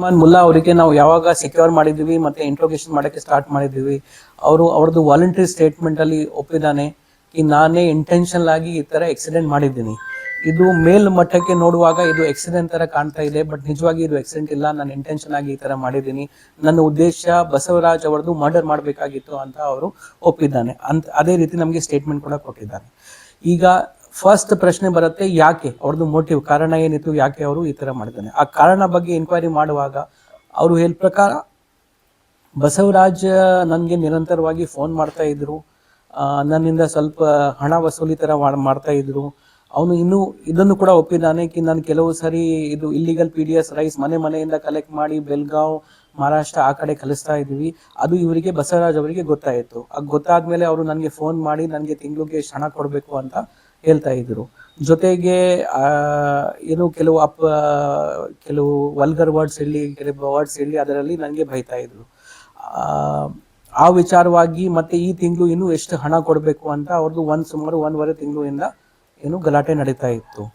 ರೆಹಮಾನ್ ಮುಲ್ಲಾ ಅವರಿಗೆ ನಾವು ಯಾವಾಗ ಸೆಕ್ಯೂರ್ ಮಾಡಿದ್ವಿ ಮತ್ತೆ ಇಂಟ್ರೋಗೇಷನ್ ಮಾಡಕ್ಕೆ ಸ್ಟಾರ್ಟ್ ಮಾಡಿದ್ವಿ. ಅವರು ಅವ್ರದ್ದು ವಾಲಂಟರಿ ಸ್ಟೇಟ್ಮೆಂಟ್ ಅಲ್ಲಿ ಒಪ್ಪಿದ್ದಾನೆ ಈ ನಾನೇ ಇಂಟೆನ್ಷನಲ್ ಆಗಿ ಈ ತರ ಆಕ್ಸಿಡೆಂಟ್ ಮಾಡಿದ್ದೀನಿ. ಇದು ಮೇಲ್ ಮಟ್ಟಕ್ಕೆ ನೋಡುವಾಗ ಇದು ಆಕ್ಸಿಡೆಂಟ್ ತರ ಕಾಣ್ತಾ ಇದೆ ಬಟ್ ನಿಜವಾಗಿ ಇದು ಆಕ್ಸಿಡೆಂಟ್ ಇಲ್ಲ. ನಾನು ಇಂಟೆನ್ಷನ್ ಆಗಿ ಈ ತರ ಮಾಡಿದ್ದೀನಿ. ನನ್ನ ಉದ್ದೇಶ ಬಸವರಾಜ್ ಅವರದ್ದು ಮರ್ಡರ್ ಮಾಡಬೇಕಾಗಿತ್ತು ಅಂತ ಅವರು ಒಪ್ಪಿದ್ದಾನೆ ಅಂತ, ಅದೇ ರೀತಿ ನಮಗೆ ಸ್ಟೇಟ್ಮೆಂಟ್ ಕೂಡ ಕೊಟ್ಟಿದ್ದಾರೆ. ಈಗ ಫಸ್ಟ್ ಪ್ರಶ್ನೆ ಬರುತ್ತೆ, ಯಾಕೆ? ಅವ್ರದ್ದು ಮೋಟಿವ್ ಕಾರಣ ಏನಿತ್ತು, ಯಾಕೆ ಅವರು ಈ ತರ ಮಾಡಿದ್ದಾನೆ ಆ ಕಾರಣ ಬಗ್ಗೆ ಎನ್ಕ್ವೈರಿ ಮಾಡುವಾಗ ಅವರು ಹೇಳ ಪ್ರಕಾರ ಬಸವರಾಜ್, ನನಗೆ ನಿರಂತರವಾಗಿ ಫೋನ್ ಮಾಡ್ತಾ ಇದ್ರು. ನನ್ನಿಂದ ಸ್ವಲ್ಪ ಹಣ ವಸೂಲಿ ಥರ ಮಾಡ್- ಮಾಡ್ತಾ ಇದ್ರು. ಅವನು ಇನ್ನೂ ಇದನ್ನು ಕೂಡ ಒಪ್ಪಿದ್ದಾನೆ ಕಿ, ನಾನು ಕೆಲವು ಸರಿ ಇದು ಇಲ್ಲಿಗಲ್ ಪಿ ಡಿ ಎಸ್ ರೈಸ್ ಮನೆ ಮನೆಯಿಂದ ಕಲೆಕ್ಟ್ ಮಾಡಿ ಬೆಲ್ಗಾವ್ ಮಹಾರಾಷ್ಟ್ರ ಆ ಕಡೆ ಕಲಿಸ್ತಾ ಇದ್ದೀವಿ ಅದು ಇವರಿಗೆ ಬಸವರಾಜ್ ಅವರಿಗೆ ಗೊತ್ತಾಯಿತು. ಅದು ಗೊತ್ತಾದ್ಮೇಲೆ ಅವರು ನನಗೆ ಫೋನ್ ಮಾಡಿ, ನನಗೆ ತಿಂಗಳಿಗೆ ಹಣ ಕೊಡಬೇಕು ಅಂತ ಹೇಳ್ತಾ ಇದ್ರು. ಜೊತೆಗೆ ಏನು ಕೆಲವು ಅಪ್ ಕೆಲವು ವಲ್ಗರ್ ವರ್ಡ್ಸ್ ಹೇಳಿ ಕೆಲವು ವರ್ಡ್ಸ್ ಹೇಳಿ ಅದರಲ್ಲಿ ನನಗೆ ಬೈತಾ ಇದ್ರು. ಆ, ವಿಚಾರವಾಗಿ ಮತ್ತೆ ಈ ತಿಂಗಳು ಇನ್ನು ಎಷ್ಟು ಹಣ ಕೊಡಬೇಕು ಅಂತ ಅವ್ರದ್ದು ಒಂದು ಸುಮಾರು ಒಂದೂವರೆ ತಿಂಗಳಿಂದ ಏನು ಗಲಾಟೆ ನಡೀತಾ ಇತ್ತು.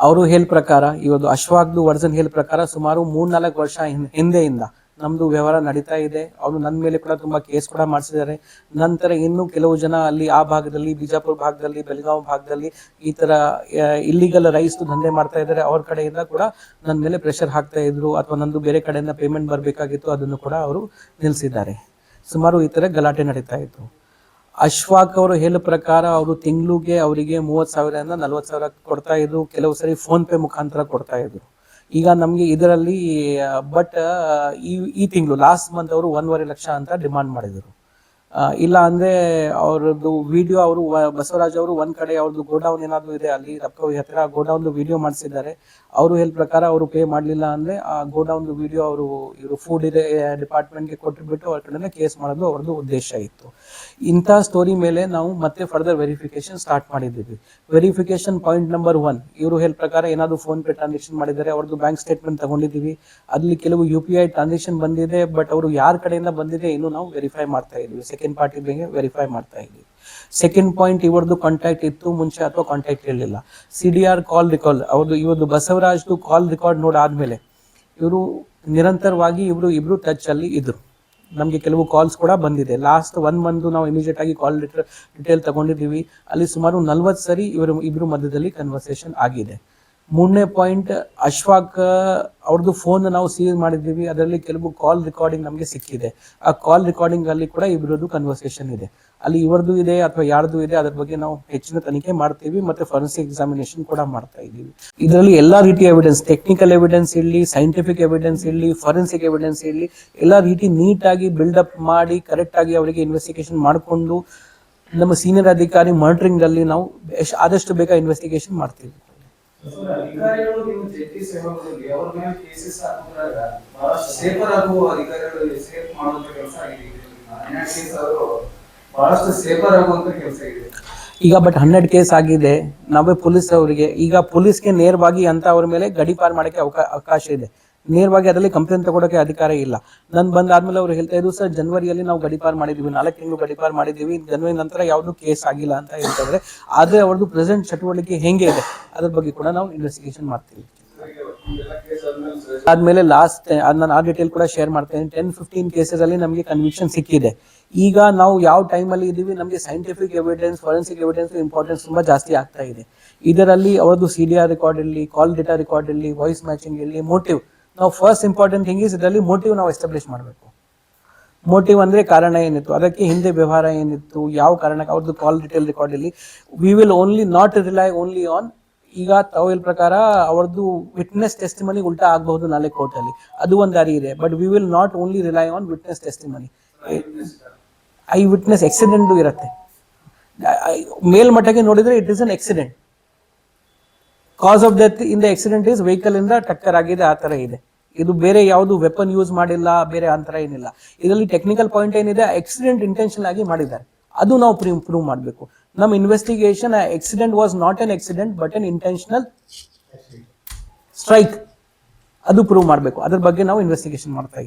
ಅವರು ಹೇಳ ಪ್ರಕಾರ ಇವತ್ತು ಅಶ್ವಾಗ್ದು ವರ್ಜನ್ ಹೇಳ ಪ್ರಕಾರ ಸುಮಾರು ಮೂರ್ನಾಲ್ಕು ವರ್ಷ ಹಿಂದೆಯಿಂದ ನಮ್ದು ವ್ಯವಹಾರ ನಡೀತಾ ಇದೆ. ಅವರು ನನ್ನ ಮೇಲೆ ಕೂಡ ತುಂಬಾ ಕೇಸ್ ಕೂಡ ಮಾಡಿಸಿದ್ದಾರೆ. ನಂತರ ಇನ್ನೂ ಕೆಲವು ಜನ ಅಲ್ಲಿ ಆ ಭಾಗದಲ್ಲಿ, ಬಿಜಾಪುರ ಭಾಗದಲ್ಲಿ, ಬೆಳಗಾವಿ ಭಾಗದಲ್ಲಿ ಈ ತರ ಇಲ್ಲಿಗಲ್ ರೈಸ್ ದಂಧೆ ಮಾಡ್ತಾ ಇದ್ದಾರೆ. ಅವ್ರ ಕಡೆಯಿಂದ ಕೂಡ ನನ್ನ ಮೇಲೆ ಪ್ರೆಷರ್ ಹಾಕ್ತಾ ಇದ್ರು ಅಥವಾ ನಂದು ಬೇರೆ ಕಡೆಯಿಂದ ಪೇಮೆಂಟ್ ಬರಬೇಕಾಗಿತ್ತು ಅದನ್ನು ಕೂಡ ಅವರು ನಿಲ್ಲಿಸಿದ್ದಾರೆ ಸುಮಾರು ಈ ತರ ಗಲಾಟೆ ನಡೀತಾ ಇತ್ತು. ಅಶ್ವಾಕ್ ಅವರು ಹೇಳೋ ಪ್ರಕಾರ ಅವರು ತಿಂಗಳಿಗೆ ಅವರಿಗೆ ಮೂವತ್ತು ಸಾವಿರದಿಂದ ನಲ್ವತ್ತು ಸಾವಿರ ಕೊಡ್ತಾ ಇದ್ರು. ಕೆಲವು ಸರಿ ಫೋನ್ ಪೇ ಮುಖಾಂತರ ಕೊಡ್ತಾ ಇದ್ರು. ಈಗ ನಮ್ಗೆ ಇದರಲ್ಲಿ ಬಟ್ ಈ ಈ ತಿಂಗಳು ಲಾಸ್ಟ್ ಮಂತ್ ಅವರು ಒಂದೂವರೆ ಲಕ್ಷ ಅಂತ ಡಿಮಾಂಡ್ ಮಾಡಿದ್ರು. ಇಲ್ಲ ಅಂದ್ರೆ ಅವ್ರದ್ದು ವಿಡಿಯೋ ಅವರು ಬಸವರಾಜ್ ಅವರು ಒಂದ್ ಕಡೆ ಅವ್ರದ್ದು ಗೋಡೌನ್ ಏನಾದ್ರು ಇದೆ, ಅಲ್ಲಿ ರಪ್ಕವಿ ಹತ್ರ ಗೋಡೌನ್ ವಿಡಿಯೋ ಮಾಡಿಸಿದ್ದಾರೆ. ಅವರು ಹೇಳ ಪ್ರಕಾರ ಅವರು ಪೇ ಮಾಡಲಿಲ್ಲ ಅಂದ್ರೆ ಆ ಗೋಡೌನ್ ವಿಡಿಯೋ ಅವರು, ಇವರು ಫುಡ್ ಇದೆ ಡಿಪಾರ್ಟ್ಮೆಂಟ್ಗೆ ಕೊಟ್ಟುಬಿಟ್ಟು ಅವ್ರ ಕಡೆ ಕೇಸ್ ಮಾಡೋದು ಅವ್ರದ್ದು ಉದ್ದೇಶ ಇತ್ತು. ಇಂಥ ಸ್ಟೋರಿ ಮೇಲೆ ನಾವು ಮತ್ತೆ ಫರ್ದರ್ ವೆರಿಫಿಕೇಶನ್ ಸ್ಟಾರ್ಟ್ ಮಾಡಿದ್ದೀವಿ. ವೆರಿಫಿಕೇಶನ್ ಪಾಯಿಂಟ್ ನಂಬರ್ ಒನ್ ಇವರು ಹೇಳ ಪ್ರಕಾರ ಏನಾದ್ರು ಫೋನ್ ಪೇ ಟ್ರಾನ್ಸಾಕ್ಷನ್ ಮಾಡಿದ್ದಾರೆ ಅವ್ರದ್ದು ಬ್ಯಾಂಕ್ ಸ್ಟೇಟ್ಮೆಂಟ್ ತಗೊಂಡಿದ್ದೀವಿ. ಅಲ್ಲಿ ಕೆಲವು ಯು ಪಿ ಐ ಟ್ರಾನ್ಸಾಕ್ಷನ್ ಬಂದಿದೆ ಬಟ್ ಅವರು ಯಾರ ಕಡೆಯಿಂದ ಬಂದಿದೆ, ಇನ್ನು ನಾವು ವೆರಿಫೈ ಮಾಡ್ತಾ ಇದ್ವಿ ಸೆಕೆಂಡ್ ಪಾರ್ಟಿ ಪಾರ್ಟಿಗಳಿಗೆ ವೆರಿಫೈ ಮಾಡ್ತಾ ಇದ್ವಿ. ಸೆಕೆಂಡ್ ಪಾಯಿಂಟ್ ಇವರದ್ದು ಕಾಂಟ್ಯಾಕ್ಟ್ ಇತ್ತು, ಮುಂಚೆ ಅಥವಾ ಕಾಂಟ್ಯಾಕ್ಟ್ ಇರಲಿಲ್ಲ. C D R call recall ಅವ್ರದ್ದು ಇವರು ಬಸವರಾಜ್ದು ಕಾಲ್ ರೆಕಾರ್ಡ್ ನೋಡಾದ್ಮೇಲೆ ಇವರು ನಿರಂತರವಾಗಿ ಇವರು, ಇಬ್ರು ಟಚ್ ಅಲ್ಲಿ ಇದ್ರು. ನಮಗೆ ಕೆಲವು ಕಾಲ್ಸ್ ಕೂಡ ಬಂದಿದೆ. ಲಾಸ್ಟ್ ಒನ್ ಮಂತ್ ನಾವು ಇಮಿಡಿಯೇಟ್ ಆಗಿ ಕಾಲ್ ಡಿಟೇಲ್ ತಗೊಂಡಿದ್ದೀವಿ. ಅಲ್ಲಿ ಸುಮಾರು ನಲ್ವತ್ತು ಸರಿ ಇವರು, ಇಬ್ರು ಮಧ್ಯದಲ್ಲಿ ಕನ್ವರ್ಸೇಷನ್ ಆಗಿದೆ. ಮೂರನೇ ಪಾಯಿಂಟ್, ಅಶ್ವಾಕ್ ಅವ್ರದ್ದು ಫೋನ್ ನಾವು ಸೀಸ್ ಮಾಡಿದ್ದೀವಿ. ಅದರಲ್ಲಿ ಕೆಲವು ಕಾಲ್ ರೆಕಾರ್ಡಿಂಗ್ ನಮಗೆ ಸಿಕ್ಕಿದೆ. ಆ ಕಾಲ್ ರೆಕಾರ್ಡಿಂಗ್ ಅಲ್ಲಿ ಕೂಡ ಇಬ್ಬರದ್ದು ಕನ್ವರ್ಸೇಷನ್ ಇದೆ. ಅಲ್ಲಿ ಇವರದ್ದು ಇದೆ ಅಥವಾ ಯಾರ್ದು ಇದೆ, ಅದ್ರ ಬಗ್ಗೆ ನಾವು ಹೆಚ್ಚಿನ ತನಿಖೆ ಮಾಡ್ತೀವಿ ಮತ್ತೆ ಫಾರೆನ್ಸಿಕ್ ಎಕ್ಸಾಮಿನೇಷನ್ ಕೂಡ ಮಾಡ್ತಾ ಇದ್ದೀವಿ. ಇದರಲ್ಲಿ ಎಲ್ಲಾ ರೀತಿಯ ಎವಿಡೆನ್ಸ್ ಟೆಕ್ನಿಕಲ್ ಎವಿಡೆನ್ಸ್ ಇರಲಿ ಸೈಂಟಿಫಿಕ್ ಎವಿಡೆನ್ಸ್ ಇರಲಿ ಫಾರೆನ್ಸಿಕ್ ಎವಿಡೆನ್ಸ್ ಇರಲಿ, ಎಲ್ಲಾ ರೀತಿ ನೀಟಾಗಿ ಬಿಲ್ಡಪ್ ಮಾಡಿ ಕರೆಕ್ಟ್ ಆಗಿ ಅವರಿಗೆ ಇನ್ವೆಸ್ಟಿಗೇಷನ್ ಮಾಡಿಕೊಂಡು, ನಮ್ಮ ಸೀನಿಯರ್ ಅಧಿಕಾರಿ ಮಾನಿಟರಿಂಗ್ ಅಲ್ಲಿ ನಾವು ಆದಷ್ಟು ಬೇಗ ಇನ್ವೆಸ್ಟಿಗೇಷನ್ ಮಾಡ್ತೀವಿ. ಅಧಿಕಾರಿಗಳು ನೀವು ಜಂಟಿ ಸಹಯೋಗದಲ್ಲಿ ಅವ್ರ ಮೇಲೆ ಕೇಸಸ್ ಹಾಕಿದಾಗ ಬಹಳಷ್ಟು ಸೇಫರ್ ಆಗುವ ಅಧಿಕಾರಿಗಳು ಸೇಫ್ ಮಾಡುವಂತ ಕೆಲಸ ಆಗಿದೆ. ಹನ್ನೆರಡು ಕೇಸ್ ಅವರು ಬಹಳಷ್ಟು ಸೇಫರ್ ಆಗುವಂತ ಕೆಲಸ ಇದೆ ಈಗ ಬಟ್ ಹನ್ನೆರಡು ಕೇಸ್ ಆಗಿದೆ. ನಾವೇ ಪೊಲೀಸ್ ಅವರಿಗೆ ಈಗ ಪೊಲೀಸ್ಗೆ ನೇರವಾಗಿ ಅಂತ ಅವ್ರ ಮೇಲೆ ಗಡಿಪಾರು ಮಾಡಕ್ಕೆ ಅವಕಾ- ಅವಕಾಶ ಇದೆ. ನೇರವಾಗಿ ಅದರಲ್ಲಿ ಕಂಪ್ಲೇಂಟ್ ತಗೊಳಕ್ಕೆ ಅಧಿಕಾರ ಇಲ್ಲ. ನಾನು ಬಂದಾದ್ಮೇಲೆ ಅವ್ರು ಹೇಳ್ತಾ ಇದ್ರು, ಸರ್ ಜನವರಿಯಲ್ಲಿ ನಾವು ಗಡಿಪಾರ್ ಮಾಡಿದೀವಿ. ನಾಲ್ಕು ತಿಂಗಳು ಗಡಿಪಾರ್ ಮಾಡಿದೀವಿ. ಜನವರಿ ನಂತರ ಯಾವ್ದು ಕೇಸ್ ಆಗಿಲ್ಲ ಅಂತ ಹೇಳ್ತಾ ಇದ್ದಾರೆ ಆದ್ರೆ ಅವ್ರದ್ದು ಪ್ರೆಸೆಂಟ್ ಚಟುವಟಿಕೆ ಹೆಂಗೆ ಇದೆ? ಅದ್ರ ಬಗ್ಗೆ ಕೂಡ ನಾವು ಇನ್ವೆಸ್ಟಿಗೇಷನ್ ಮಾಡ್ತೀವಿ. ಆದ್ಮೇಲೆ ಲಾಸ್ಟ್ ನಾನು ಆ ಡೀಟೇಲ್ ಕೂಡ ಶೇರ್ ಮಾಡ್ತೇನೆ. ಟೆನ್ ಫಿಫ್ಟೀನ್ ಕೇಸಸ್ ಅಲ್ಲಿ ನಮಗೆ ಕನ್ವಿಕ್ಷನ್ ಸಿಕ್ಕಿದೆ. ಈಗ ನಾವು ಯಾವ ಟೈಮ್ ಅಲ್ಲಿ ಇದೀವಿ, ನಮಗೆ scientific evidence forensic evidence importance ತುಂಬಾ ಜಾಸ್ತಿ ಆಗ್ತಾ ಇದೆ. ಇದರಲ್ಲಿ ಅವರದ್ದು ಸಿ ಡಿ ರೆಕಾರ್ಡ್ ಇರಲಿ ಕಾಲ್ ಡೇಟಾ ರೆಕಾರ್ಡ್ ಇರಲಿ ವಾಯ್ಸ್ ಮ್ಯಾಚಿಂಗ್ ಇರಲಿ ಮೋಟಿವ್ ನಾವು ಫಸ್ಟ್ ಇಂಪಾರ್ಟೆಂಟ್ ಥಿಂಗ್ ಇಸ್ ಇದರಲ್ಲಿ ಮೋಟಿವ್ ನಾವು ಎಸ್ಟಾಬ್ಲಿಷ್ ಮಾಡಬೇಕು. ಮೋಟಿವ್ ಅಂದ್ರೆ ಕಾರಣ ಏನಿತ್ತು? ಅದಕ್ಕೆ ಹಿಂದೆ ವ್ಯವಹಾರ ಏನಿತ್ತು? ಯಾವ ಕಾರಣಕ್ಕೆ? ಅವ್ರದ್ದು ಕಾಲ್ ಡಿಟೇಲ್ ರೆಕಾರ್ಡ್ ಇಲ್ಲಿ we will only not rely only on ಈಗ ತಾವು ಹೇಳ ಪ್ರಕಾರ ಅವ್ರದ್ದು ವಿಟ್ನೆಸ್ ಟೆಸ್ಟಿಮನಿ ಉಲ್ಟಾ ಆಗಬಹುದು ನಾಳೆ ಕೋರ್ಟಲ್ಲಿ ಅದು ಒಂದು ದಾರಿ ಇದೆ. But we will not only rely on witness testimony I witness accident ಇರುತ್ತೆ. ಮೇಲ್ಮಟ್ಟಕ್ಕೆ ನೋಡಿದ್ರೆ it is an accident cause of death in the accident is vehicle ಇಂದ ಟಕ್ಕರ್ ಆಗಿದೆ ಆ ತರ ಇದೆ. ಇದು ಬೇರೆ ಯಾವುದು ವೆಪನ್ ಯೂಸ್ ಮಾಡಿಲ್ಲ, ಬೇರೆ ಅಂತರ ಏನಿಲ್ಲ. ಇದರಲ್ಲಿ ಟೆಕ್ನಿಕಲ್ ಪಾಯಿಂಟ್ ಏನಿದೆ ಆಕ್ಸಿಡೆಂಟ್ ಇಂಟೆನ್ಷನ್ ಆಗಿ ಮಾಡಿದ್ದಾರೆ. ಅದು ನಾವು ಪ್ರೂವ್ ಮಾಡಬೇಕು. ನಮ್ಮ investigation accident was not an accident but an intentional strike ಅದು ಪ್ರೂವ್ ಮಾಡಬೇಕು. ಅದ್ರ ಬಗ್ಗೆ ನಾವು ಇನ್ವೆಸ್ಟಿಗೇಷನ್ ಮಾಡ್ತಾ ಇದ್ದೀವಿ.